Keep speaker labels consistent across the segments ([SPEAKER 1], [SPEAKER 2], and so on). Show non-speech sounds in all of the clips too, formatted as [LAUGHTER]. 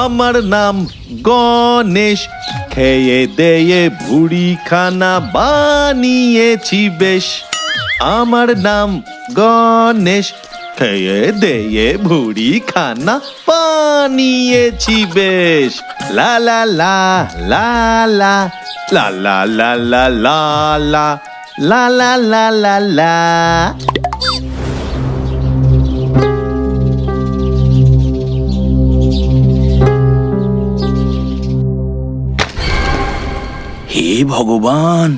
[SPEAKER 1] আমার নাম গণেশ খেয়ে দেয়ে ভুড়ি খানা বানিয়েছি বেশ আমার নাম গণেশ খেয়ে দেয়ে ভুড়ি খানা বানিয়েছি বেশ লা লা লা লা লা লা লা লা লা লা লা লা লা লা লা
[SPEAKER 2] হে ভগবান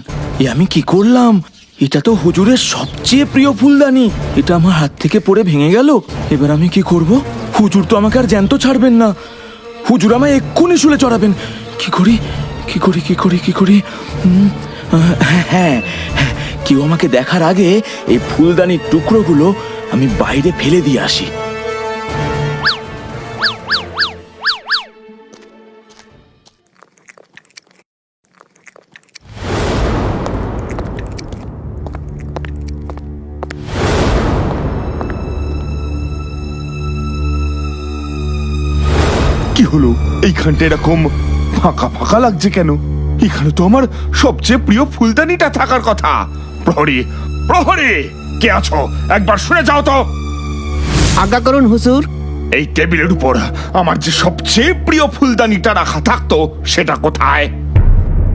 [SPEAKER 2] এ আমি কি করলাম? এটা তো হুজুরের সবচেয়ে প্রিয় ফুলদানি। এটা আমার হাত থেকে পড়ে ভেঙে গেল। এবার আমি কি করব? হুজুর তো আমাকে আর জ্যান্ত ছাড়বেন না। হুজুর আমায় এক্ষুনি শুলে চড়াবেন। কি করি? কি করি? কি করি? কি করি? হ্যাঁ হ্যাঁ হ্যাঁ, কেউ আমাকে দেখার আগে এই ফুলদানির টুকরোগুলো আমি বাইরে ফেলে দিয়ে আসি।
[SPEAKER 3] কি হলো? এইখানটা এরকম ফাঁকা ফাঁকা লাগছে কেন? এখানে তো আমার সবচেয়ে প্রিয় ফুলদানিটা থাকার কথা। প্রহরী প্রহরী কে আছো? একবার শুনে যাও তো।
[SPEAKER 4] আজ্ঞা করুন হুজুর।
[SPEAKER 3] এই টেবিলের উপর আমার যে সবচেয়ে প্রিয় ফুলদানিটা রাখা থাকতো সেটা কোথায়?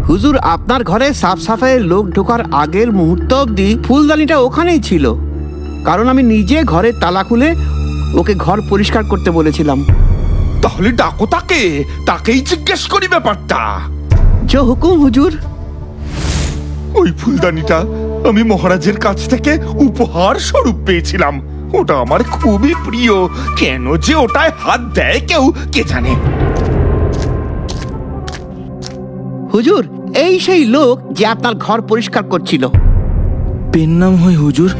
[SPEAKER 4] হুজুর আপনার ঘরে সাফ সাফাইয়ের লোক ঢোকার আগের মুহূর্ত অবধি ফুলদানিটা ওখানেই ছিল। কারণ আমি নিজে ঘরের তালা খুলে ওকে ঘর পরিষ্কার করতে বলেছিলাম।
[SPEAKER 3] তাহলে ডাকো তাকে তাকেই জিজ্ঞেস করি ব্যাপারটা।
[SPEAKER 4] যে হুকুম হুজুর।
[SPEAKER 3] ওই ফুলদানিটা আমি মহারাজের কাছ থেকে উপহার স্বরূপ পেয়েছিলাম। ওটা আমার খুবই প্রিয়। কেন যে ওটায় হাত দেয় কেউ কে জানে।
[SPEAKER 4] হুজুর এই সেই লোক যে আপনার ঘর পরিষ্কার করছিল।
[SPEAKER 2] পেন নাম হয় হুজুর।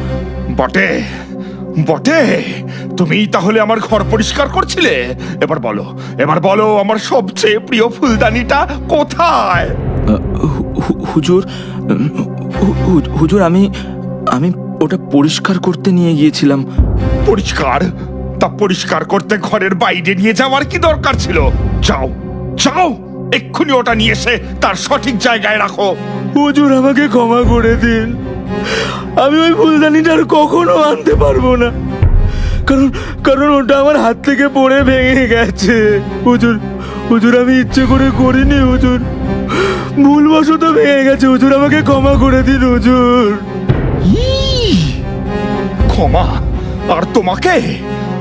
[SPEAKER 3] বটে। বটে। তুমি তাহলে আমার ঘর পরিষ্কার করছিলে? এবার বলো এবার বলো আমার সবচেয়ে প্রিয় ফুলদানিটা কোথায়?
[SPEAKER 2] হুজুর হুজুর আমি আমি ওটা পরিষ্কার করতে নিয়ে গিয়েছিলাম।
[SPEAKER 3] পরিষ্কার? তা পরিষ্কার করতে ঘরের বাইরে নিয়ে যাওয়ার কি দরকার ছিল? যাও যাও এক্ষুনি ওটা নিয়ে এসে তার সঠিক জায়গায় রাখো।
[SPEAKER 2] হুজুর আমাকে ক্ষমা করে দিন। আমি ওই ফুলদানিটা আর কখনো আনতে পারব না। কারণ কারণ ওটা আমার হাত থেকে পড়ে ভেঙে গেছে। হুজুর হুজুর, আমি ইচ্ছে করে করিনি, হুজুর। ভুলবশত ভেঙে গেছে, হুজুর, আমাকে ক্ষমা করে দিন, হুজুর!
[SPEAKER 3] ক্ষমা? আর তোমাকে?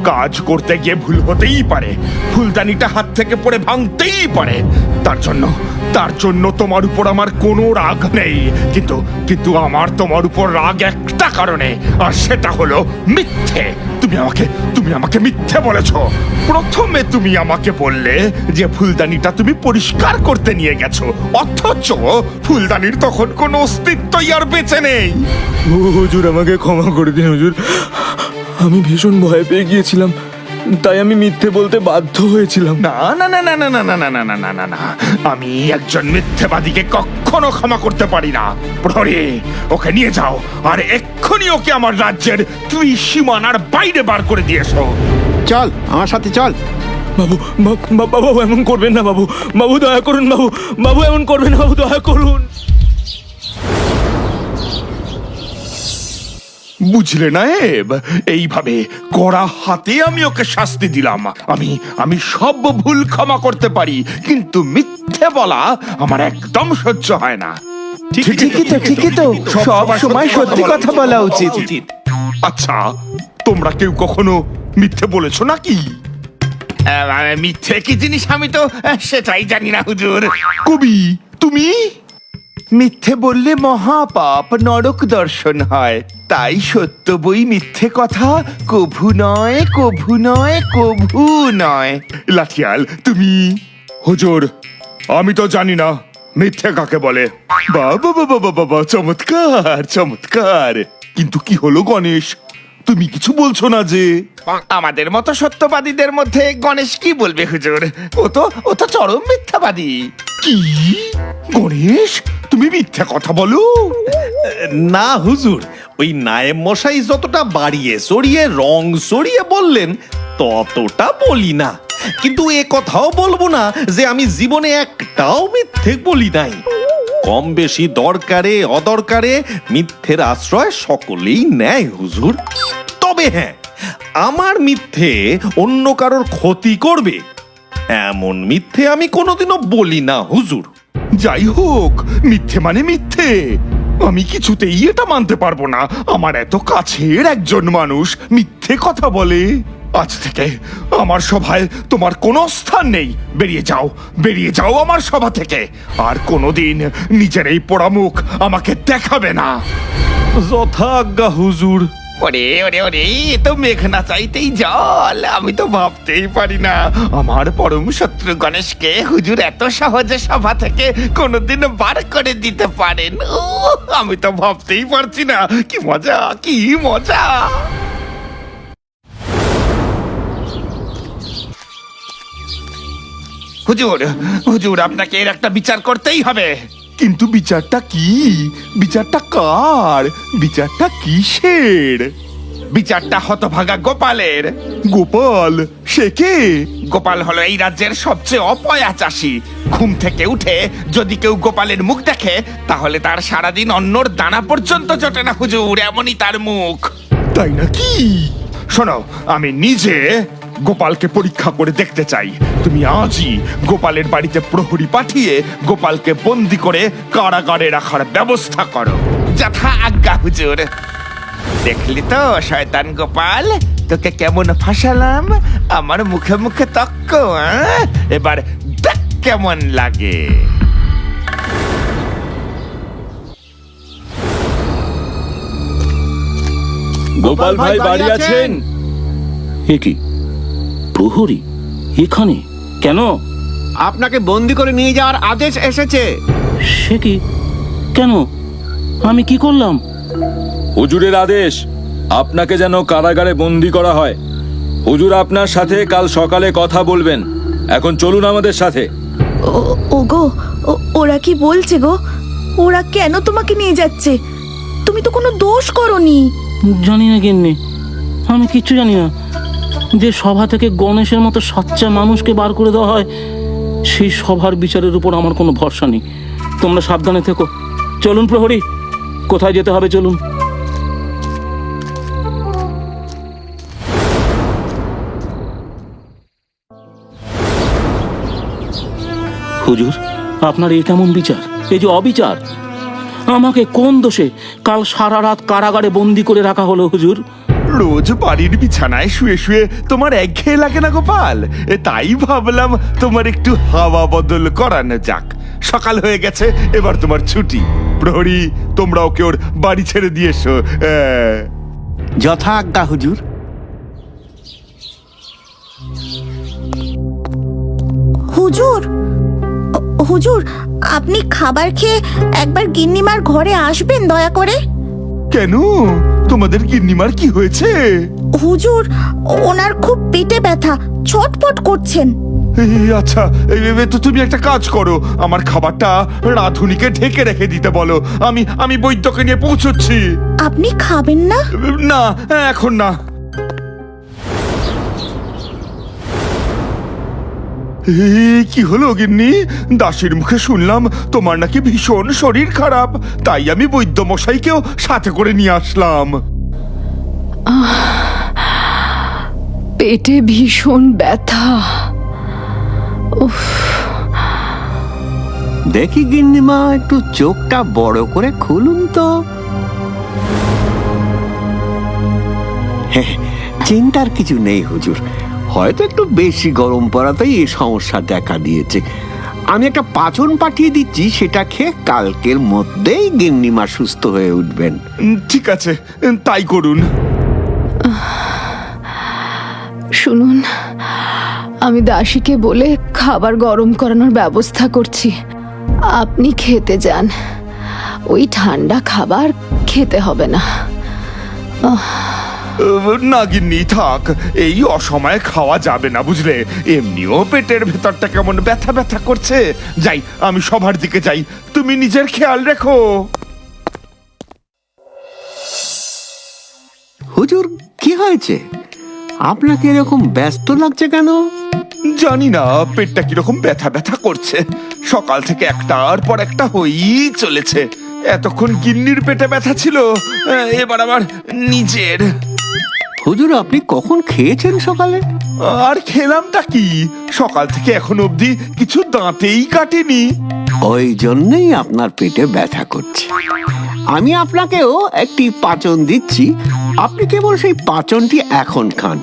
[SPEAKER 3] কাজ করতে গিয়ে ভুল হতেই পারে। ফুলদানিটা হাত থেকে পড়ে ভাঙতেই পারে। তার জন্য তার জন্য তোমার উপর আমার কোনো রাগ নেই। কিন্তু কিন্তু আমার তোমার উপর রাগ একটা কারণে, আর সেটা হলো মিথ্যে। তুমি আমাকে তুমি আমাকে মিথ্যে বলেছ। প্রথমে তুমি আমাকে বললে যে ফুলদানিটা তুমি পরিষ্কার করতে নিয়ে গেছো। অথচ ফুলদানির তখন কোনো অস্তিত্বই আর বেঁচে নেই।
[SPEAKER 2] হুজুর, আমাকে ক্ষমা করে দিন, হুজুর। আমি ভীষণ ভয় পেয়ে গিয়েছিলাম। তাই আমি মিথ্যে বলতে বাধ্য হয়েছিলাম
[SPEAKER 3] না না না না না না না না না না না না না আমি একজন মিথ্যেবাদীকে কখনো ক্ষমা করতে পারি না প্রহরী ওকে নিয়ে যাও আর এক্ষুনি ওকে আমার রাজ্যের তুই সীমানার বাইরে বার করে দিয়েছ
[SPEAKER 4] চল আমার সাথে চল
[SPEAKER 2] বাবু বাবু এমন করবেন না বাবু বাবু দয়া করুন বাবু বাবু এমন করবেন না বাবু দয়া করুন
[SPEAKER 3] বুঝলে না এব? এইভাবে কড়া হাতে আমি ওকে শাস্তি দিলাম। আমি আমি সব ভুল ক্ষমা করতে পারি কিন্তু মিথ্যে বলা আমার একদম সহ্য হয় না।
[SPEAKER 1] ঠিকই তো ঠিকই তো। সব সময় সত্যি কথা বলা উচিত।
[SPEAKER 3] আচ্ছা তোমরা কেউ কখনো মিথ্যে বলেছ নাকি? মিথ্যে কি জিনিস আমি তো সেটাই জানি না হুজুর। কবি তুমি?
[SPEAKER 5] মিথ্যে বললে মহাপাপ নরক দর্শন হয়। তাই সত্য বই মিথ্যে কথা কভু নয় কভু নয় কভু নয়।
[SPEAKER 3] লাঠিয়াল তুমি? হুজুর আমি তো জানি না মিথ্যে কাকে বলে। বাবা বাবা বাবা বাবা চমৎকার চমৎকার। কিন্তু কি হলো গণেশ? তুমি কিছু বলছো না যে?
[SPEAKER 5] আমাদের মতো সত্যবাদীদের মধ্যে গণেশ কি বলবে হুজুর? ও তো ও তো চরম মিথ্যাবাদী।
[SPEAKER 3] কি? গণেশ তুমি মিথ্যা কথা বলো?
[SPEAKER 1] না হুজুর ওই নায়েব মশাই যতটা বাড়িয়ে সরিয়ে রং সরিয়ে বললেন, ততটা বলি না। কিন্তু এ কথাও বলব না যে আমি জীবনে একটাও মিথ্যে বলি নাই। কম বেশি দরকারে, অদরকারে মিথ্যের আশ্রয় সকলেই নেয়, হুজুর। তবে হ্যাঁ আমার মিথ্যে অন্য কারোর ক্ষতি করবে, এমন মিথ্যে আমি কোনোদিনও বলি না, হুজুর।
[SPEAKER 3] যাই হোক, মিথ্যে মানে মিথ্যে। আমি কিছুতেই এটা মানতে পারব না। আমার এত কাছের একজন মানুষ মিথ্যে কথা বলে। আজ থেকে আমার সভায় তোমার কোনো স্থান নেই। বেরিয়ে যাও বেরিয়ে যাও আমার সভা থেকে। আর কোনোদিন নিজের এই পোড়ামুখ আমাকে দেখাবে না।
[SPEAKER 1] যথাজ্ঞা হুজুর।
[SPEAKER 3] ওরে ওরে ওরে তো মেঘ না চাইতেই জল। আমি তো ভাবতেই পারি না। আমার পরম শত্রু গণেশকে হুজুর এত সহজে সভা থেকে কোনোদিন বার করে দিতে পারেন। আমি তো ভাবতেই পারছি না। কি মজা কি মজা। হুজুর হুজুর, আপনাকে এর একটা বিচার করতেই হবে। কিন্তু বিচারটা কি? বিচারটা কার? বিচারটা কিসের? বিচারটা হতভাগা গোপালের। গোপাল? সে কে? গোপাল হলো এই রাজ্যের সবচেয়ে অপয়া চাষি। ঘুম থেকে উঠে যদি কেউ গোপালের মুখ দেখে তাহলে তার সারাদিন অন্যর দানা পর্যন্ত জটে না হুজুর এমনই তার মুখ। তাই নাকি? শোনো আমি নিজে গোপালকে পরীক্ষা করে দেখতে চাই। তুমি আজই গোপালের বাড়িতে প্রহরী পাঠিয়ে গোপালকে বন্দি করে কারাগারে রাখার ব্যবস্থা করো। যথা আজ্ঞা হুজুর। দেখলি তো শয়তান গোপাল তোকে কেমন ফাঁসালাম? আমার মুখে মুখে তক্ক এবার দেখ কেমন লাগে।
[SPEAKER 2] গোপাল ভাই বাড়ি আছেন? কি? প্রহরী? এখানে? কেন?
[SPEAKER 4] আপনাকে বন্দি করে নিয়ে যাওয়ার আদেশ এসেছে।
[SPEAKER 2] সে কি? কেন? আমি কি করলাম?
[SPEAKER 6] হুজুরের আদেশ আপনাকে যেন কারাগারে বন্দি করা হয়। হুজুর আপনার সাথে কাল সকালে কথা বলবেন। এখন চলুন আমাদের সাথে।
[SPEAKER 7] ও- ওগো ও- ওরা কি বলছে গো? ওরা কেন তোমাকে নিয়ে যাচ্ছে? তুমি তো কোনো দোষ করনি।
[SPEAKER 2] জানি না গিন্নি আমি কিচ্ছু জানি না। যে সভা থেকে গণেশের মতো সাচ্চা মানুষকে বার করে দেওয়া হয় সেই সভার বিচারের উপর আমার কোনো ভরসা নেই। তোমরা সাবধানে থেকো। চলুন প্রহরী কোথায় যেতে হবে চলুন। হুজুর? আপনার এই কেমন বিচার? এই যে অবিচার। আমাকে কোন দোষে কাল সারা রাত কারাগারে বন্দি করে রাখা হলো হুজুর?
[SPEAKER 3] রোজ বাড়ির বিছানায় শুয়ে শুয়ে তোমার একঘেয়ে লাগে না গোপাল? এ তাই ভাবলাম তোমার একটু হাওয়া বদল করানো যাক। সকাল হয়ে গেছে এবার তোমার ছুটি। প্রহরী তোমরা ওকে ওর বাড়ি ছেড়ে দিয়ে এসো।
[SPEAKER 4] যথা আজ্ঞা হুজুর।
[SPEAKER 7] হুজুর হুজুর আপনি খাবার খেয়ে একবার গিন্নিমার ঘরে আসবেন দয়া করে?
[SPEAKER 3] কেন? তোমাদের গিন্নিমার কি হয়েছে?
[SPEAKER 7] হুজুর ওনার খুব পেটে ব্যথা ছটপট করছেন।
[SPEAKER 3] এই, আচ্ছা এই, এই, তো তুমি একটা কাজ করো। আমার খাবারটা রাধুনিকে ঢেকে রেখে দিতে বলো। আমি আমি বৈদ্যকে নিয়ে পৌঁছচ্ছি।
[SPEAKER 7] আপনি খাবেন না?
[SPEAKER 3] না এখন না। কি হলো গিন্নি? দাসীর মুখে শুনলাম তোমার নাকি ভীষণ শরীর খারাপ। তাই আমি বৈদ্য মশাইকেও সাথে করে নিয়ে আসলাম।
[SPEAKER 8] পেটে ভীষণ ব্যথা।
[SPEAKER 4] দেখি গিন্নিমা একটু চোখটা বড় করে খুলুন তো। হ্যাঁ, চিন্তার কিছু নেই হুজুর। হয়তো একটু বেশি গরম পড়াতেই এই সমস্যা দেখা দিয়েছে। আমি একটা পাচন পাঠিয়ে দিচ্ছি সেটা খেয়ে কালকের মধ্যেই গিন্নিমা সুস্থ হয়ে উঠবেন।
[SPEAKER 3] ঠিক আছে তাই করুন।
[SPEAKER 8] শুনুন আমি দাসীকে বলে খাবার গরম করানোর ব্যবস্থা করছি। আপনি খেতে যান। ওই ঠান্ডা খাবার খেতে হবে না।
[SPEAKER 3] আহ, না গিন্নি থাক এই অসময়ে খাওয়া যাবে না বুঝলে? এমনিও পেটের ভেতরটা কেমন ব্যথা ব্যথা করছে। যাই আমি সবার দিকে যাই। তুমি নিজের খেয়াল রেখো।
[SPEAKER 4] হুজুর কি হয়েছে? আপনাকে এরকম ব্যস্ত লাগছে কেন?
[SPEAKER 3] জানি না পেটটা কীরকম ব্যথা ব্যথা করছে। সকাল থেকে একটার পর একটা হয়েই চলেছে। এতক্ষণ গিন্নির পেটে ব্যথা ছিল এবার আবার নিজের।
[SPEAKER 4] হুজুর আপনি কখন খেয়েছেন সকালে?
[SPEAKER 3] আর খেলামটা কি? সকাল থেকে এখন অবধি কিছু দাঁতেই কাটেনি।
[SPEAKER 4] ওই জন্যই আপনার পেটে ব্যথা করছে। আমি আপনাকেও একটি পাচন দিচ্ছি। আপনি কেবল সেই পাচনটি এখন খান।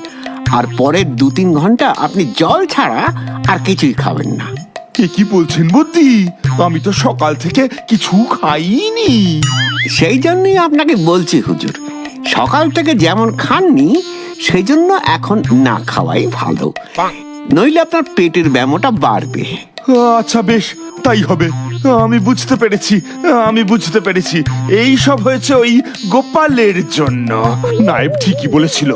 [SPEAKER 4] আর পরের দু তিন ঘণ্টা আপনি জল ছাড়া আর কিছুই খাবেন না।
[SPEAKER 3] কে কি বলছেন বুদ্ধি। আমি তো সকাল থেকে কিছু খাইনি।
[SPEAKER 4] সেই জন্যই আপনাকে বলছি হুজুর সকাল থেকে যেমন খাননি সেই জন্য এখন না খাওয়াই ভালো। নইলে আপনার পেটের ব্যামোটা বাড়বে।
[SPEAKER 3] আচ্ছা বেশ তাই হবে। আমি বুঝতে পেরেছি, আমি বুঝতে পেরেছি। এই সব হয়েছে ওই গোপালের জন্য। নায়েব ঠিকই বলেছিল,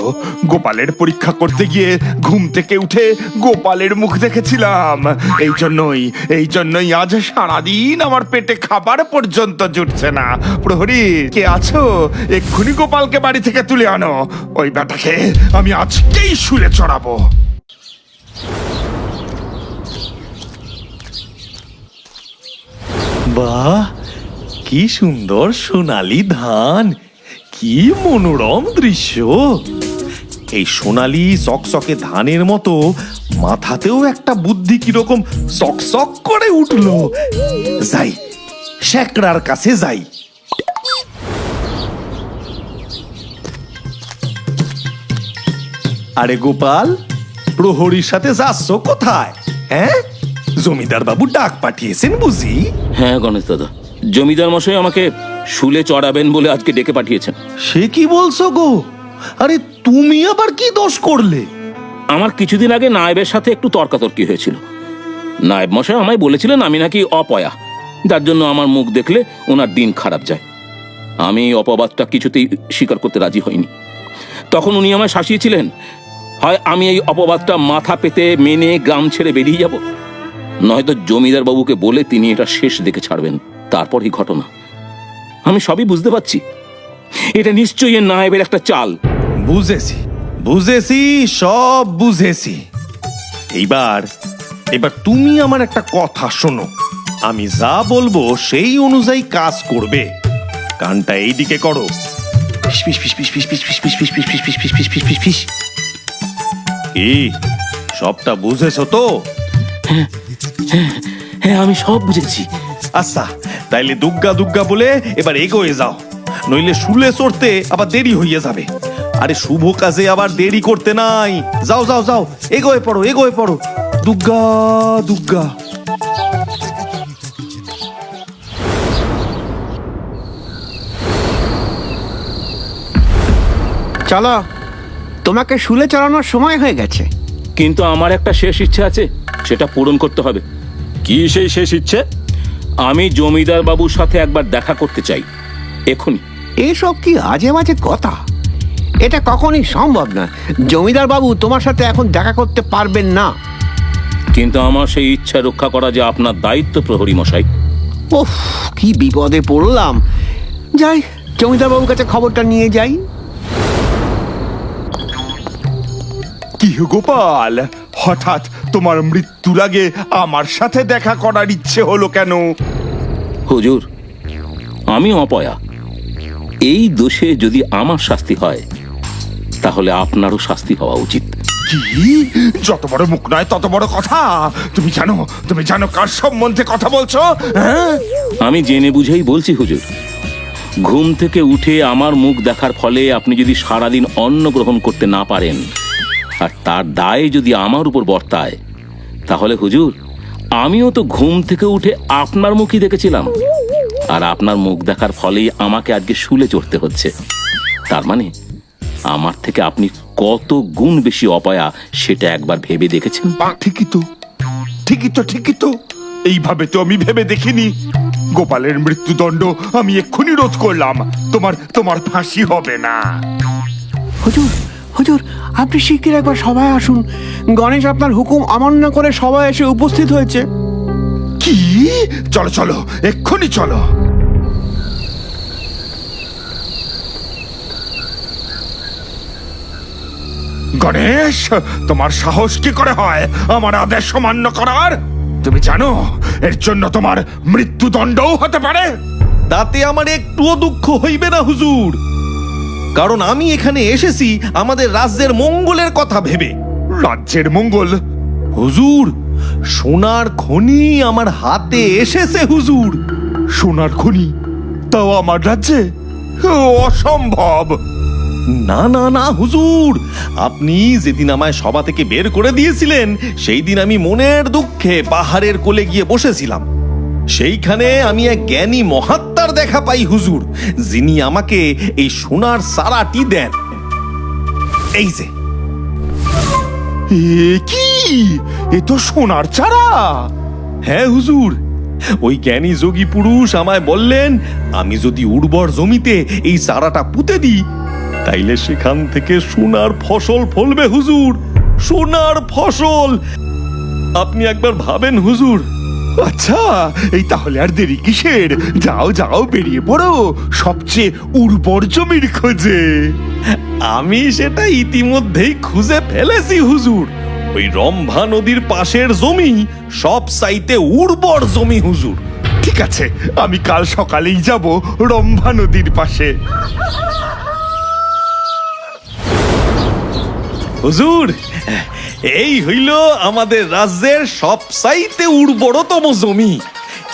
[SPEAKER 3] গোপালের পরীক্ষা করতে গিয়ে ঘুম থেকে উঠে গোপালের মুখ দেখেছিলাম। এই জন্যই এই জন্যই আজ সারাদিন আমার পেটে খাবার পর্যন্ত জুটছে না। প্রহরী, কে আছো? এক্ষুনি গোপালকে বাড়ি থেকে তুলে আনো। ওই বেটাকে আমি আজকেই শুলে চড়াবো।
[SPEAKER 1] বাহ কি সুন্দর সোনালি ধান, কি মনোরম দৃশ্য। এই সোনালি সকসকে ধানের মতো মাথাতেও একটা বুদ্ধি কীরকম সকসক করে উঠল। যাই, শেকড়ার কাছে যাই। আরে গোপাল, প্রহরীর সাথে যাচ্ছ কোথায় হ্যাঁ? জমিদার বাবু ডাক পাঠিয়েছেন বুঝি?
[SPEAKER 6] হ্যাঁ গণেশ দাদা। জমিদার মশাই আমাকে শুলে চড়াবেন বলে আজকে ডেকে পাঠিয়েছেন।
[SPEAKER 1] সে কি বলছো গো? আরে তুমি আবার কি দোষ করলে?
[SPEAKER 6] আমার কিছুদিন আগে নায়েবের সাথে একটু তর্কাতর্কি হয়েছিল। নায়েব মশাই আমায় বলেছিলেন আমি নাকি অপয়া। যার জন্য আমার মুখ দেখলে ওনার দিন খারাপ যায়। আমি এই অপবাদটা কিছুতেই স্বীকার করতে রাজি হইনি। তখন উনি আমায় শাসিয়েছিলেন হয় আমি এই অপবাদটা মাথা পেতে মেনে গ্রাম ছেড়ে বেরিয়ে যাব? নয়তো জমিদার বাবুকে বলে তিনি এটা শেষ দেখে ছাড়বেন তারপর এই ঘটনা আমি সবই বুঝতে পারছি এটা নিশ্চয়ই নায়েবের একটা চাল
[SPEAKER 1] বুঝেছি বুঝেছি সব বুঝেছি এইবার এবার তুমি আমার একটা কথা শোনো আমি যা বলব সেই অনুযায়ী কাজ করবে কানটা এইদিকে করো সবটা বুঝেছ তো
[SPEAKER 6] হ্যাঁ আমি সব বুঝেছি।
[SPEAKER 1] আচ্ছা তাইলে দুগ্গা দুগ্গা বলে এবার এগোয়ে যাও। নইলে শুলে চড়তে আবার দেরি হইয়া যাবে। আরে শুভ কাজে আবার দেরি করতে নাই। যাও যাও যাও এগোয়ে পড়ো এগোয়ে পড়ো। দুগ্গা দুগ্গা।
[SPEAKER 4] চলো তোমাকে শুলে চড়ানোর সময় হয়ে গেছে।
[SPEAKER 6] কিন্তু আমার একটা শেষ ইচ্ছে আছে। সেটা পূরণ করতে হবে। কি সেই শেষ ইচ্ছে? আমি জমিদার বাবুর সাথে একবার দেখা করতে চাই। এখনই।
[SPEAKER 4] এসব কি আজে মাঝে কথা? এটা কখনই সম্ভব না। জমিদার বাবু তোমার সাথে এখন দেখা করতে পারবেন না।
[SPEAKER 6] কিন্তু আমার সেই ইচ্ছা রক্ষা করা যে আপনার দায়িত্ব প্রহরী মশাই।
[SPEAKER 4] ওফ কি বিপদে পড়লাম। যাই জমিদার বাবুর কাছে খবরটা নিয়ে যাই।
[SPEAKER 3] কি গোপাল? হঠাৎ তোমার মৃত্যুর আগে আমার সাথে দেখা করার ইচ্ছে হলো কেন?
[SPEAKER 6] হুজুর আমি অপয়া। এই দোষে যদি আমার শাস্তি হয় তাহলে আপনারও শাস্তি হওয়া উচিত।
[SPEAKER 3] কি? যত বড় মুখ নয় তত বড় কথা? তুমি জানো তুমি জানো কার সম্বন্ধে কথা বলছো? হ্যাঁ?
[SPEAKER 6] আমি জেনে বুঝেই বলছি হুজুর। ঘুম থেকে উঠে আমার মুখ দেখার ফলে আপনি যদি সারাদিন অন্ন গ্রহণ করতে না পারেন আর তার দায় যদি আমার উপর বর্তায় তাহলে হুজুর আমিও তো ঘুম থেকে উঠে আপনার মুখই দেখেছিলাম। আর আপনার মুখ দেখার ফলেই আমাকে আজকে শুলে চড়তে হচ্ছে। তার মানে আমার থেকে আপনি কত গুণ বেশি অপয়া সেটা একবার ভেবে দেখেছেন?
[SPEAKER 3] ঠিকই তো। ঠিকই তো ঠিকই তো। এইভাবে তো আমি ভেবে দেখিনি। গোপালের মৃত্যুদণ্ড আমি এক্ষুনি রোধ করলাম। তোমার তোমার ফাঁসি হবে না।
[SPEAKER 4] হুজুর হুজুর আপনি শিগগির একবার সবাই আসুন। গণেশ আপনার হুকুম অমান্য করে সবাই এসে উপস্থিত হয়েছে।
[SPEAKER 3] কি? চলো চলো এক্ষুনি চলো। গণেশ তোমার সাহস কি করে হয়? আমার আদেশ অমান্য করার? তুমি জানো এর জন্য তোমার মৃত্যুদণ্ডও হতে পারে।
[SPEAKER 1] তাতে আমার একটুও দুঃখ হইবে না হুজুর। কারণ আমি এখানে এসেছি আমাদের রাজ্যের মঙ্গলের কথা ভেবে।
[SPEAKER 3] রাজ্যের মঙ্গল?
[SPEAKER 1] হুজুর সোনার খনি আমার হাতে এসেছে হুজুর।
[SPEAKER 3] সোনার খনি? তাও আমার রাজ্যে? অসম্ভব!
[SPEAKER 1] না না না হুজুর। আপনি যেদিন আমায় সভা থেকে বের করে দিয়েছিলেন সেই দিন আমি মনের দুঃখে পাহাড়ের কোলে গিয়ে বসেছিলাম। সেইখানে আমি এক জ্ঞানী মহাত্মার দেখা পাই হুজুর যিনি আমাকে এই সোনার সারাটি দেন। এই যে।
[SPEAKER 3] এ কি? এ তো সোনার চারা।
[SPEAKER 1] হ্যাঁ হুজুর ওই জ্ঞানী যোগী পুরুষ আমায় বললেন আমি যদি উর্বর জমিতে এই চারাটা পুঁতে দিই তাইলে সেখান থেকে সোনার ফসল ফলবে হুজুর সোনার ফসল। আপনি একবার ভাবেন হুজুর।
[SPEAKER 3] আচ্ছা এই তাহলে আর দেরি কিসের? যাও যাও বেরিয়ে পড়ো। সবচেয়ে উর্বর জমির খোঁজে।
[SPEAKER 1] আমি সেটা ইতিমধ্যেই খুঁজে ফেলেছি হুজুর। ওই রম্ভা নদীর পাশের জমি সব সাইতে উর্বর জমি হুজুর।
[SPEAKER 3] ঠিক আছে আমি কাল সকালেই যাব রম্ভা নদীর পাশে।
[SPEAKER 1] হুজুর এই হইল আমাদের রাজ্যের সবসাইতে উর্বরতম জমি।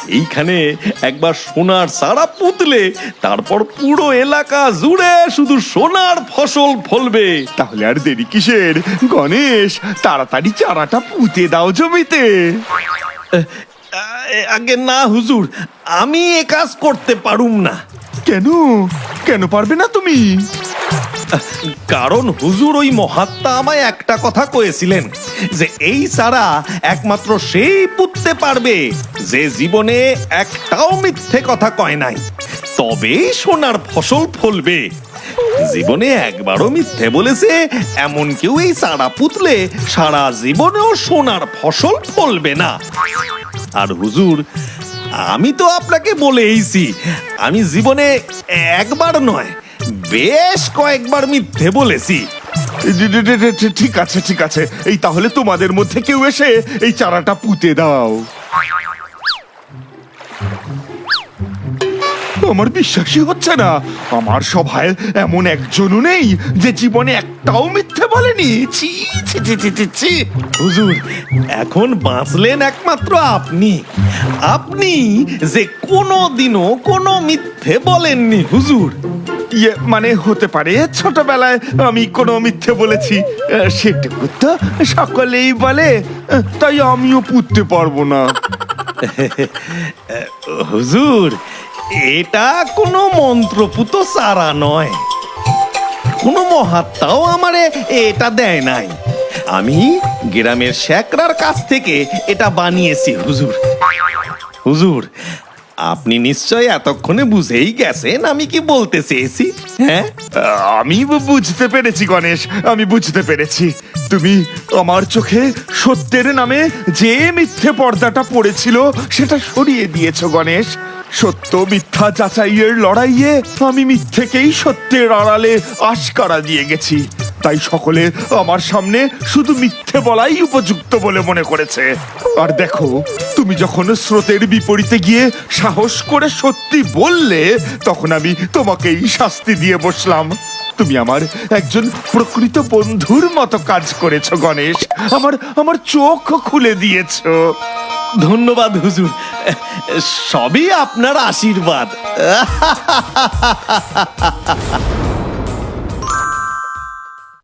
[SPEAKER 1] এইখানে একবার সোনার সারা পুতলে তারপর পুরো এলাকা জুড়ে শুধু সোনার ফসল ফলবে।
[SPEAKER 3] তাহলে আর দেরি কিসের? গণেশ তাড়াতাড়ি চারাটা পুঁতে দাও জমিতে।
[SPEAKER 1] আগে না হুজুর আমি এ কাজ করতে পারুম না।
[SPEAKER 3] কেন? কেন পারবে না তুমি?
[SPEAKER 1] কারণ হুজুর ওই মহাত্মা আমায় একটা কথা কয়েছিলেন, যে এই সারা একমাত্র সেই পুততে পারবে যে জীবনে একটাও মিথ্যে কথা কয় নাই। তবেই সোনার ফসল ফলবে। জীবনে একবারও মিথ্যে বলেছে, এমন কেউ এই সারা পুতলে সারা জীবনেও সোনার ফসল ফলবে না। আর হুজুর, আমি তো আপনাকে বলেইছি, আমি জীবনে একবার নয় বেশ কয়েকবার মিথ্যে বলেছি।
[SPEAKER 3] ঠিক আছে ঠিক আছে। এই তাহলে তোমাদের মধ্যে কেউ এসে এই চারাটা পুঁতে দাও। আমার বিশ্বাসই হচ্ছে না। আমার সভায় এমন একজনও নেই যে জীবনে একটাও মিথ্যে বলেনি। ছি ছি ছি
[SPEAKER 1] হুজুর, এখন বাঁচলেন একমাত্র আপনি। আপনি যে কোনো দিনও কোনো মিথ্যে বলেননি, হুজুর।
[SPEAKER 3] ইয়ে মানে হতে পারে, ছোটবেলায় আমি কোনো মিথ্যে বলেছি। সেটুকু তো সকলেই বলে তাই আমিও পুততে পারব না। [LAUGHS]
[SPEAKER 1] হুজুর, এটা কোনো মন্ত্রপুত সারা নয়। কোনো মহাত্মাও আমারে এটা দেয় নাই। আমি গ্রামের শেকরার কাছ থেকে এটা বানিয়েছি, হুজুর। হুজুর আপনি নিশ্চয় এতক্ষণে বুঝেই গেছেন আমি কি বলতে চেয়েছি? হ্যাঁ?
[SPEAKER 3] আমি বুঝতে পেরেছি, গণেশ, আমি বুঝতে পেরেছি। তুমি আমার চোখে সত্যের নামে যে মিথ্যে পর্দাটা পড়েছিল সেটা সরিয়ে দিয়েছ, গণেশ। সত্য মিথ্যা যাচাইয়ের লড়াইয়ে আমি মিথ্যেকেই সত্যের আড়ালে আশকারা দিয়ে গেছি। তাই সকলে আমার সামনে শুধু মিথ্যে বলাই উপযুক্ত বলে মনে করেছে। আর দেখো, তুমি যখন স্রোতের বিপরীতে গিয়ে সাহস করে সত্যি বললে, তখন আমি তোমাকেই শাস্তি দিয়ে বসলাম। তুমি আমার একজন প্রকৃত বন্ধুর মতো কাজ করেছ, গণেশ। আমার আমার চোখ খুলে দিয়েছ।
[SPEAKER 1] ধন্যবাদ, হুজুর। সবই আপনার আশীর্বাদ। [LAUGHS]